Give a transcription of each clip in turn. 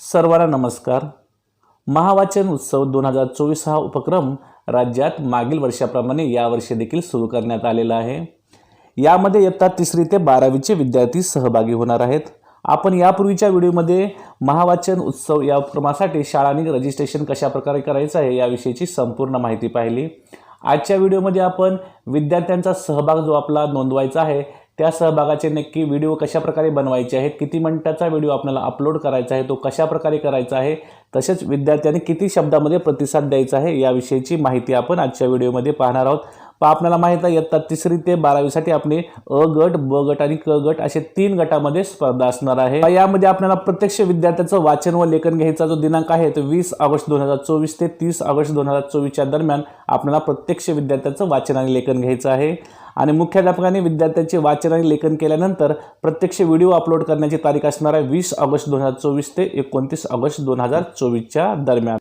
सर्वांना नमस्कार. महावाचन उत्सव दोन हजार चोवीस हा उपक्रम राज्यात मागील वर्षाप्रमाणे यावर्षी देखील सुरू करण्यात आलेला आहे. यामध्ये इयत्ता तिसरी ते बारावीचे विद्यार्थी सहभागी होणार आहेत. आपण यापूर्वीच्या व्हिडिओमध्ये महावाचन उत्सव या उपक्रमासाठी शाळांनी रजिस्ट्रेशन कशाप्रकारे करायचं आहे याविषयीची संपूर्ण माहिती पाहिली. आजच्या व्हिडिओमध्ये आपण विद्यार्थ्यांचा सहभाग जो आपला नोंदवायचा आहे त्या सहभागाचे नक्की व्हिडिओ कशाप्रकारे बनवायचे आहेत किती मिनटाचा व्हिडिओ आपल्याला अपलोड करायचा आहे तो कशाप्रकारे करायचा आहे तसेच विद्यार्थ्यांनी किती शब्दामध्ये प्रतिसाद द्यायचा आहे याविषयीची माहिती आपण आजच्या व्हिडिओमध्ये पाहणार आहोत. पण आपल्याला माहीत आहे इयत्ता तिसरी ते बारावीसाठी आपले अ गट ब गट आणि क गट असे तीन गटामध्ये स्पर्धा असणार आहे. यामध्ये आपल्याला प्रत्यक्ष विद्यार्थ्याचं वाचन व लेखन घ्यायचा जो दिनांक आहे तो वीस ऑगस्ट दोन हजार चोवीस ते तीस ऑगस्ट दोन हजार चोवीसच्या दरम्यान आपल्याला प्रत्यक्ष विद्यार्थ्याचं वाचन आणि लेखन घ्यायचं आहे. आणि मुख्याध्यापकांनी विद्यार्थ्यांचे वाचन आणि लेखन केल्यानंतर प्रत्यक्ष व्हिडिओ अपलोड करण्याची तारीख असणार आहे वीस ऑगस्ट दोन हजार चोवीस ते एकोणतीस ऑगस्ट दोन हजार चोवीसच्या दरम्यान.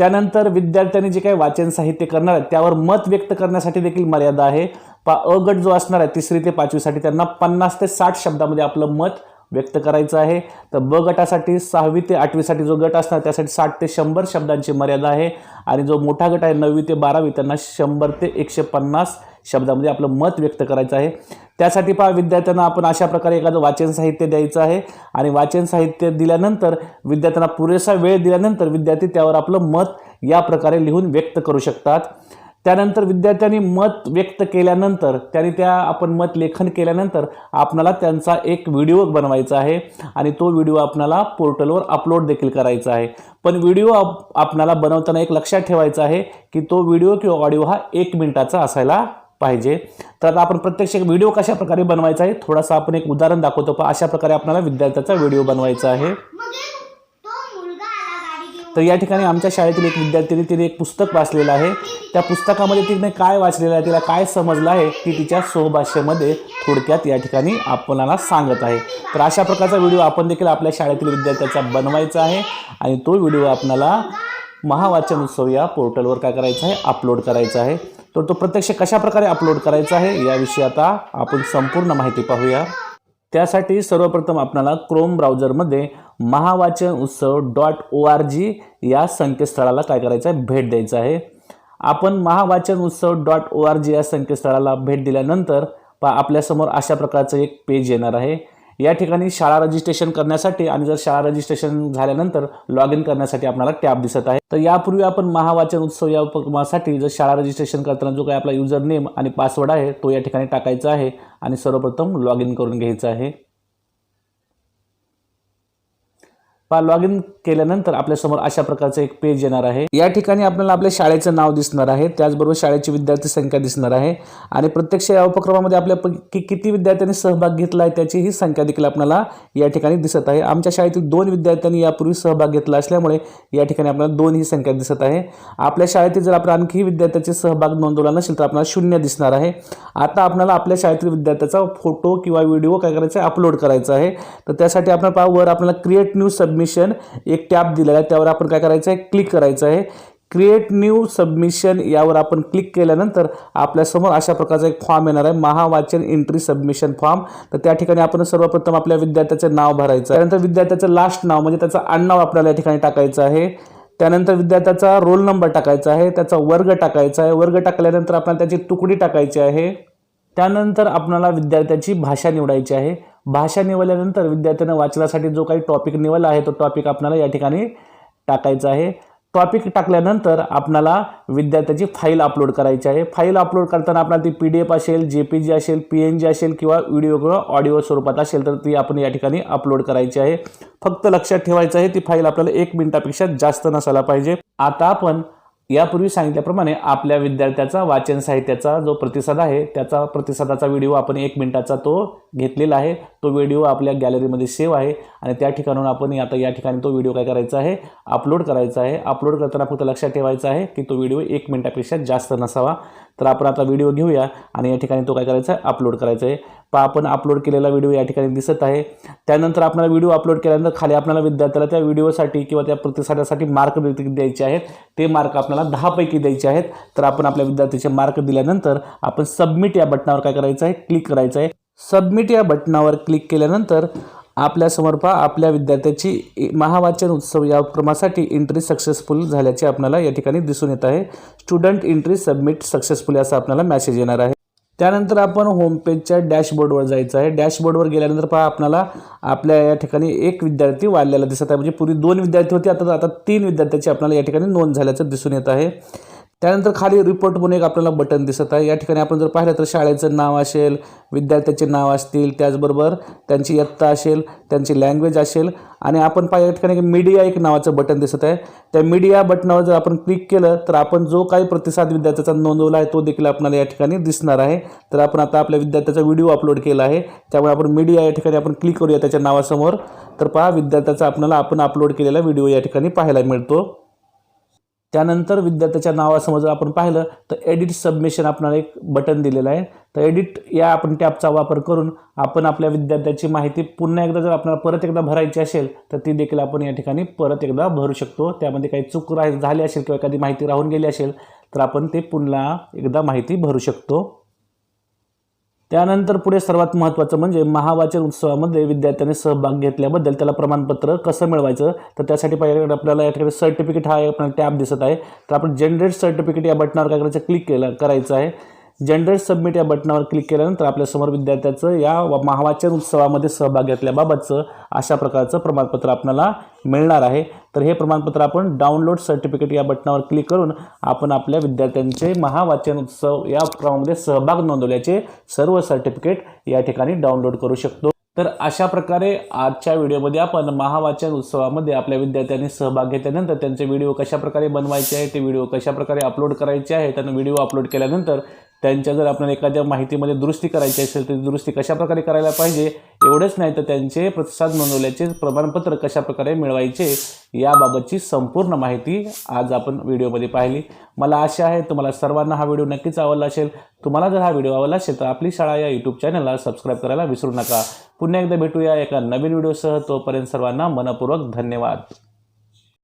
त्यानंतर विद्यार्थ्यांनी जे काही वाचन साहित्य करणार आहेत त्यावर मत व्यक्त करण्यासाठी देखील मर्यादा आहे. पा अ गट जो असणार आहे तिसरी ते पाचवीसाठी त्यांना पन्नास ते साठ शब्दामध्ये आपलं मत व्यक्त करायचं आहे. तर ब गटासाठी सहावी ते आठवीसाठी जो गट असणार त्यासाठी साठ ते शंभर शब्दांची मर्यादा आहे. आणि जो मोठा गट आहे नववी ते बारावी त्यांना शंभर ते एकशे पन्नास शब्दामध्ये आपलं मत व्यक्त करायचं आहे. त्यासाठी पहा विद्यार्थ्यांना आपण अशा प्रकारे एखादं वाचन साहित्य द्यायचं आहे. आणि वाचन साहित्य दिल्यानंतर विद्यार्थ्यांना पुरेसा वेळ दिल्यानंतर विद्यार्थी त्यावर आपलं मत या प्रकारे लिहून व्यक्त करू शकतात. त्यानंतर विद्यार्थ्यांनी मत व्यक्त केल्यानंतर त्यांनी त्या आपण मत लेखन केल्यानंतर आपणाला त्यांचा एक व्हिडिओ बनवायचा आहे. आणि तो व्हिडिओ आपणाला पोर्टलवर अपलोड देखील करायचा आहे. पण व्हिडिओ आप आपणाला बनवताना एक लक्षात ठेवायचा आहे की तो व्हिडिओ किंवा ऑडिओ हा एक मिनिटाचा असायला पाहिजे. तर आता आपण प्रत्यक्ष एक व्हिडिओ कशा प्रकारे बनवायचा आहे थोडासा आपण एक उदाहरण दाखवतो. पण अशा प्रकारे आपल्याला विद्यार्थ्याचा व्हिडिओ बनवायचा आहे. घेऊन. तर या ठिकाणी आमच्या शाळेतील एक विद्यार्थिनी तिने एक पुस्तक वाचलेलं आहे. त्या पुस्तकामध्ये तिने काय वाचलेलं आहे तिला काय समजलं आहे ती तिच्या स्वभाषेमध्ये थोडक्यात या ठिकाणी आपल्याला सांगत आहे. तर अशा प्रकारचा व्हिडिओ आपण देखील आपल्या शाळेतील विद्यार्थ्याचा बनवायचा आहे आणि तो व्हिडिओ आपल्याला महावाचन उत्सव या पोर्टलवर काय करायचं आहे? अपलोड करायचा आहे. तर तो प्रत्यक्ष कशा प्रकारे अपलोड करायचा आहे याविषयी आता आपण संपूर्ण माहिती पाहूया. त्यासाठी सर्वप्रथम आपल्याला क्रोम ब्राउझरमध्ये महावाचन उत्सव डॉट ओ आर जी या संकेतस्थळाला काय करायचं आहे? भेट द्यायचं आहे. आपण महावाचन उत्सव डॉट ओ आर जी या संकेतस्थळाला भेट दिल्यानंतर पा आपल्यासमोर अशा प्रकारचं एक पेज येणार आहे. या ठिकाणी शाळा रजिस्ट्रेशन करण्यासाठी आणि जर शाळा रजिस्ट्रेशन झाल्यानंतर लॉग इन करण्यासाठी आपल्याला टॅब दिसत आहे. तर यापूर्वी आपण महावाचन उत्सव या उपक्रमासाठी जर शाळा रजिस्ट्रेशन करताना जो काही आपला युजर नेम आणि पासवर्ड आहे तो या ठिकाणी टाकायचा आहे आणि सर्वप्रथम लॉग इन करून घ्यायचं आहे. पा लॉग इन केल्यानंतर आपल्यासमोर अशा प्रकारचं एक पेज येणार आहे. या ठिकाणी आपल्याला आपल्या शाळेचं नाव दिसणार आहे. त्याचबरोबर शाळेची विद्यार्थी संख्या दिसणार आहे. आणि प्रत्यक्ष या उपक्रमामध्ये आपल्यापैकी किती विद्यार्थ्यांनी सहभाग घेतला आहे त्याची ही संख्या देखील आपल्याला या ठिकाणी दिसत आहे. आमच्या शाळेतील दोन विद्यार्थ्यांनी यापूर्वी सहभाग घेतला असल्यामुळे या ठिकाणी आपल्याला दोन ही संख्या दिसत आहे. आपल्या शाळेतील जर आपण आणखी विद्यार्थ्याचे सहभाग नोंदवला नसेल तर आपल्याला शून्य दिसणार आहे. आता आपल्याला आपल्या शाळेतील विद्यार्थ्याचा फोटो किंवा व्हिडिओ काय करायचा आहे अपलोड करायचा आहे. तर त्यासाठी आपण पहा वर आपल्याला क्रिएट न्यू सबमिशन एक टॅब दिलेला आहे त्यावर आपण काय करायचं आहे? क्लिक करायचं आहे. क्रिएट न्यू सबमिशन यावर आपण क्लिक केल्यानंतर आपल्यासमोर अशा प्रकारचा एक फॉर्म येणार आहे महावाचन एंट्री सबमिशन फॉर्म तर त्या ठिकाणी आपण सर्वप्रथम आपल्या विद्यार्थ्याचं नाव भरायचं त्यानंतर विद्यार्थ्याचं लास्ट नाव म्हणजे त्याचं आडनाव आपल्याला या ठिकाणी टाकायचं आहे. त्यानंतर विद्यार्थ्याचा रोल नंबर टाकायचा आहे त्याचा वर्ग टाकायचा आहे. वर्ग टाकल्यानंतर आपल्याला त्याची तुकडी टाकायची आहे. त्यानंतर आपल्याला विद्यार्थ्याची भाषा निवडायची आहे. भाषा निवडल्यानंतर विद्यार्थ्यानं वाचनासाठी जो काही टॉपिक निवडला आहे तो टॉपिक आपल्याला या ठिकाणी टाकायचा आहे. टॉपिक टाकल्यानंतर आपल्याला विद्यार्थ्याची फाईल अपलोड करायची आहे. फाईल अपलोड करताना आपल्याला ती पी डी एफ असेल जे पी जी असेल पी एन जी असेल किंवा व्हिडिओ किंवा ऑडिओ स्वरूपात असेल तर ती आपण या ठिकाणी अपलोड करायची आहे. फक्त लक्षात ठेवायचं आहे ती फाईल आपल्याला एक मिनिटापेक्षा जास्त नसायला पाहिजे. आता आपण यापूर्वी सांगितल्याप्रमाणे आपल्या विद्यार्थ्याचा वाचन साहित्याचा जो प्रतिसाद आहे त्याचा प्रतिसादाचा व्हिडिओ आपण एक मिनिटाचा तो घेतलेला आहे. तो व्हिडिओ आपल्या गॅलरीमध्ये सेव्ह आहे आणि त्या ठिकाणून आपण आता या ठिकाणी तो व्हिडिओ काय करायचा आहे? अपलोड करायचा आहे. अपलोड करताना फक्त लक्षात ठेवायचं आहे की तो व्हिडिओ एक मिनटापेक्षा जास्त नसावा. तर आपण आता व्हिडिओ घेऊया आणि या ठिकाणी तो काय करायचा आहे? अपलोड करायचा आहे. पहा आपण अपलोड केलेला व्हिडिओ या ठिकाणी दिसत आहे. त्यानंतर आपल्याला व्हिडिओ अपलोड केल्यानंतर खाली आपल्याला विद्यार्थ्याला त्या व्हिडिओसाठी किंवा त्या प्रतिसादासाठी मार्क द्यायचे आहेत. ते मार्क आपल्याला दहापैकी द्यायचे आहेत. तर आपण आपल्या विद्यार्थ्याचे मार्क दिल्यानंतर आपण सबमिट या बटनावर काय करायचं आहे? क्लिक करायचं आहे. सबमिट या बटनावर क्लिक केल्यानंतर आपल्यासमोर पहा आपल्या विद्यार्थ्याची महावाचन उत्सव या उपक्रमासाठी एंट्री सक्सेसफुल झाल्याचे आपल्याला या ठिकाणी दिसून येत आहे. स्टुडंट एंट्री सबमिट सक्सेसफुली असा आपल्याला मेसेज येणार आहे. त्यानंतर आपण होमपेजच्या डॅशबोर्डवर जायचं आहे. डॅशबोर्डवर गेल्यानंतर पहा आपल्याला आपल्या या ठिकाणी एक विद्यार्थी वाढलेला दिसत आहे. म्हणजे पूर्वी दोन विद्यार्थी होते आता आता तीन विद्यार्थ्याची आपल्याला या ठिकाणी नोंद झाल्याचं दिसून येत आहे. त्यानंतर खाली रिपोर्ट म्हणून एक आपल्याला बटन दिसत आहे. या ठिकाणी आपण जर पाहिलं तर शाळेचं नाव असेल विद्यार्थ्याचे नाव असतील त्याचबरोबर त्यांची यत्ता असेल त्यांची लँग्वेज असेल आणि आपण पाहिजे या ठिकाणी मीडिया एक नावाचं बटन दिसत आहे. त्या मीडिया बटनावर जर आपण क्लिक केलं तर आपण जो काही प्रतिसाद विद्यार्थ्याचा नोंदवला आहे तो देखील आपल्याला या ठिकाणी दिसणार आहे. तर आपण आता आपल्या विद्यार्थ्याचा व्हिडिओ अपलोड केला आहे. त्यामुळे आपण मीडिया या ठिकाणी आपण क्लिक करूया त्याच्या नावासमोर. तर पहा विद्यार्थ्याचा आपल्याला आपण अपलोड केलेला व्हिडिओ या ठिकाणी पाहायला मिळतो. त्यानंतर विद्यार्थ्याच्या नावासमोर जर आपण पाहिलं तर एडिट सबमिशन आपणाला एक बटन दिलेलं आहे. तर एडिट या आपण टॅबचा वापर करून आपण आपल्या विद्यार्थ्याची माहिती पुन्हा एकदा जर आपल्याला परत एकदा भरायची असेल तर ती देखील आपण या ठिकाणी परत एकदा भरू शकतो. त्यामध्ये काही चूक राह झाली असेल किंवा एखादी माहिती राहून गेली असेल तर आपण ते पुन्हा एकदा माहिती भरू शकतो. त्यानंतर पुढे सर्वात महत्त्वाचं म्हणजे महावाचन उत्सवामध्ये विद्यार्थ्यांनी सहभाग घेतल्याबद्दल त्याला प्रमाणपत्र कसं मिळवायचं? तर त्यासाठी पहिल्यांदा आपल्याला या ठिकाणी सर्टिफिकेट हा आपल्याला टॅब दिसत आहे. तर आपण जनरेट सर्टिफिकेट या बटनावर काय करायचं? क्लिक केलं करायचं आहे. जनरेट सबमिट या बटनावर क्लिक केल्यानंतर आपल्यासमोर विद्यार्थ्याचं या महावाचन उत्सवामध्ये सहभाग घेतल्याबाबतचं अशा प्रकारचं प्रमाणपत्र आपल्याला मिळणार आहे. तर हे प्रमाणपत्र आपण डाउनलोड सर्टिफिकेट या बटनावर क्लिक करून आपण आपल्या विद्यार्थ्यांचे महावाचन उत्सव या उपक्रमामध्ये सहभाग नोंदवल्याचे सर्व सर्टिफिकेट या ठिकाणी डाउनलोड करू शकतो. तर अशा प्रकारे आजच्या व्हिडिओमध्ये आपण महावाचन उत्सवामध्ये आपल्या विद्यार्थ्यांनी सहभाग घेतल्यानंतर त्यांचे व्हिडिओ कशाप्रकारे बनवायचे आहे ते व्हिडिओ कशाप्रकारे अपलोड करायचे आहे त्यांना व्हिडिओ अपलोड केल्यानंतर त्यांच्या जर आपल्याला एखाद्या माहितीमध्ये दुरुस्ती करायची असेल तर दुरुस्ती कशाप्रकारे करायला पाहिजे? एवढंच नाही तर त्यांचे प्रतिसाद नोंदवल्याचे प्रमाणपत्र कशा प्रकारे मिळवायचे याबाबतची संपूर्ण माहिती आज आपण व्हिडिओमध्ये पाहिली. मला आशा आहे तुम्हाला सर्वांना हा व्हिडिओ नक्कीच आवडला असेल. तुम्हाला जर हा व्हिडिओ आवडला असेल तर आपली शाळा या यूट्यूब चॅनलला सबस्क्राईब करायला विसरू नका. पुन्हा एकदा भेटूया एका नवीन व्हिडिओसह. तोपर्यंत सर्वांना मनपूर्वक धन्यवाद.